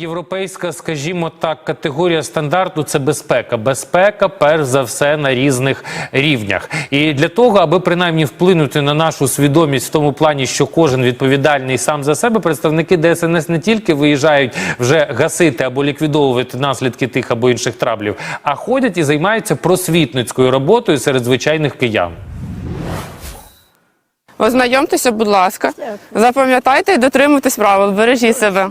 Європейська, скажімо так, категорія стандарту це безпека. Безпека, перш за все, на різних рівнях. І для того, аби принаймні вплинути на нашу свідомість в тому плані, що кожен відповідальний сам за себе, представники ДСНС не тільки виїжджають вже гасити або ліквідовувати наслідки тих або інших траблів, а ходять і займаються просвітницькою роботою серед звичайних киян. Ознайомтеся, будь ласка. Запам'ятайте і дотримуйтесь правил. Бережіть себе.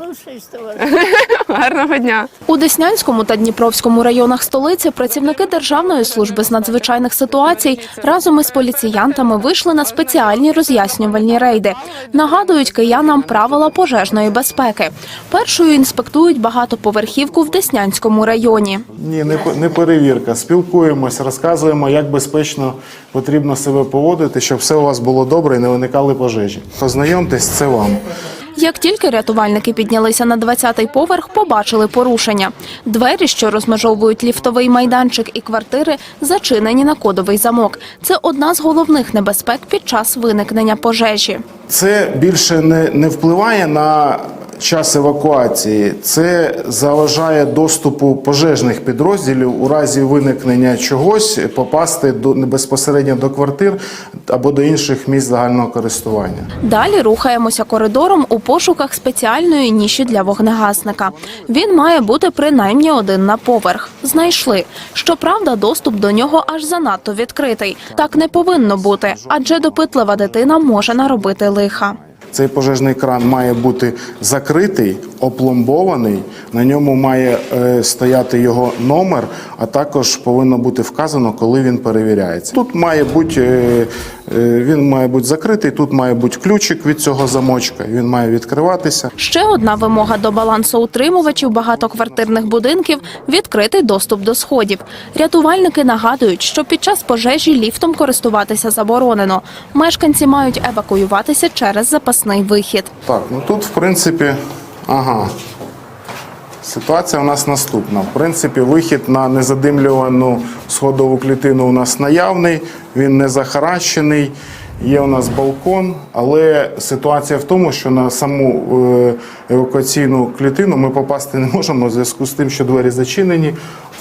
Гарного дня. У Деснянському та Дніпровському районах столиці працівники Державної служби з надзвичайних ситуацій разом із поліціянтами вийшли на спеціальні роз'яснювальні рейди. Нагадують киянам правила пожежної безпеки. Першою інспектують багатоповерхівку в Деснянському районі. Ні, не, не перевірка. Спілкуємось, розказуємо, як безпечно потрібно себе поводити, щоб все у вас було добре і не виникали пожежі. Познайомтесь, це вам. Як тільки рятувальники піднялися на 20-й поверх, побачили порушення. Двері, що розмежовують ліфтовий майданчик і квартири, зачинені на кодовий замок. Це одна з головних небезпек під час виникнення пожежі. Це більше не, не впливає на час евакуації. Це заважає доступу пожежних підрозділів у разі виникнення чогось попасти до безпосередньо до квартир або до інших місць загального користування. Далі рухаємося коридором у пошуках спеціальної ніші для вогнегасника. Він має бути принаймні один на поверх. Знайшли. Щоправда, доступ до нього аж занадто відкритий. Так не повинно бути, адже допитлива дитина може наробити лиха. Цей пожежний кран має бути закритий, опломбований. На ньому має е, стояти його номер, а також повинно бути вказано, коли він перевіряється. Тут має бути е, е, він має бути закритий. Тут має бути ключик від цього замочка. Він має відкриватися. Ще одна вимога до балансоутримувачів багатоквартирних будинків відкритий доступ до сходів. Рятувальники нагадують, що під час пожежі ліфтом користуватися заборонено. Мешканці мають евакуюватися через запасний вихід. Так, ну тут, в принципі, ага. Ситуація у нас наступна. В принципі, вихід на незадимлювану сходову клітину у нас наявний, він не захаращений. Є у нас балкон, але ситуація в тому, що на саму е, евакуаційну клітину ми попасти не можемо в зв'язку з тим, що двері зачинені,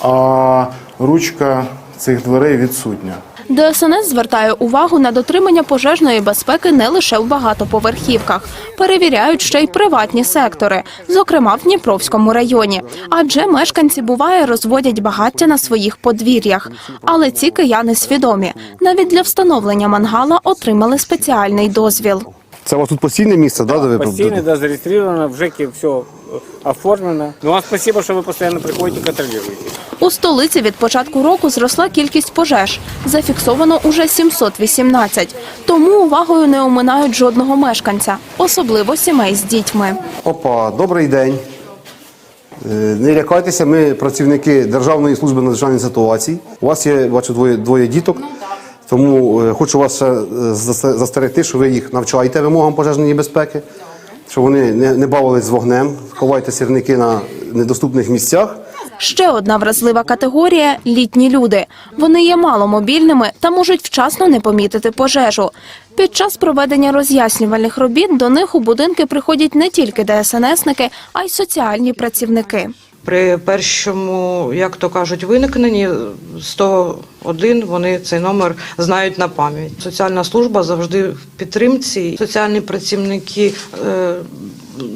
а ручка цих дверей відсутня. ДСНС звертає увагу на дотримання пожежної безпеки не лише в багатоповерхівках. Перевіряють ще й приватні сектори, зокрема в Дніпровському районі. Адже мешканці буває розводять багаття на своїх подвір'ях. Але ці кияни свідомі. Навіть для встановлення мангала отримали спеціальний дозвіл. Це у вас тут постійне місце, да, де ви Постійно, да, зарегистрировано, в все оформлено. Ну, вам спасибо, что вы постоянно приходите и контролируете. У столиці від початку року зросла кількість пожеж. Зафіксовано уже 718. Тому увагою не оминають жодного мешканця, особливо сімей з дітьми. Опа, добрий день. Е, Не лякайтеся, ми працівники Державної служби надзвичайних ситуацій. У вас є, бачу, двоє, двоє діток. Тому е, хочу вас ще е, застерегти, що ви їх навчаєте вимогам пожежної безпеки, щоб вони не, не бавились з вогнем, ховайте сірники на недоступних місцях. Ще одна вразлива категорія літні люди. Вони є маломобільними та можуть вчасно не помітити пожежу. Під час проведення роз'яснювальних робіт до них у будинки приходять не тільки ДСНСники, а й соціальні працівники. При першому, як то кажуть, виникненні 101 вони цей номер знають на пам'ять. Соціальна служба завжди в підтримці. Соціальні працівники е,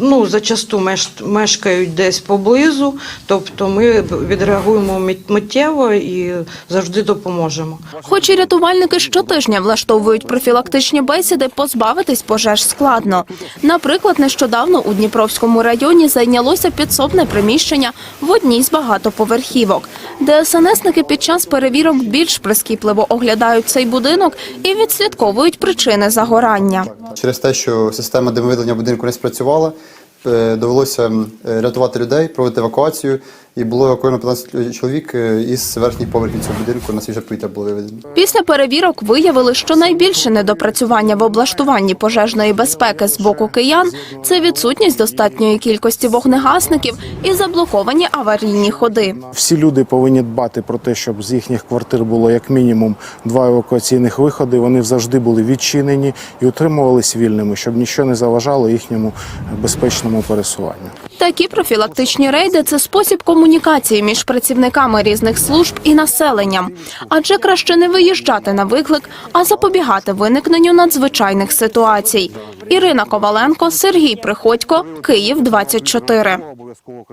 ну, зачасту меш- мешкають десь поблизу, тобто ми відреагуємо мит- миттєво і завжди допоможемо. Хоч і рятувальники щотижня влаштовують профілактичні бесіди, позбавитись пожеж складно. Наприклад, нещодавно у Дніпровському районі зайнялося підсобне приміщення в одній з багатоповерхівок. ДСНСники під час перевірок більш прискіпливо оглядають цей будинок і відслідковують причини загорання. Через те, що система димовидалення будинку не спрацювала, escola довелося е, рятувати людей, проводити евакуацію, і було евакуйовано 15 чоловік е, із верхніх поверхів цього будинку на свіже повітря було виведено. Після перевірок виявили, що найбільше недопрацювання в облаштуванні пожежної безпеки з боку киян це відсутність достатньої кількості вогнегасників і заблоковані аварійні ходи. Всі люди повинні дбати про те, щоб з їхніх квартир було як мінімум два евакуаційних виходи. Вони завжди були відчинені і утримувались вільними, щоб нічого не заважало їхньому безпечному пересуванню. Такі профілактичні рейди це спосіб комунікації між працівниками різних служб і населенням. Адже краще не виїжджати на виклик, а запобігати виникненню надзвичайних ситуацій. Ірина Коваленко, Сергій Приходько, Київ 24. Обов'язково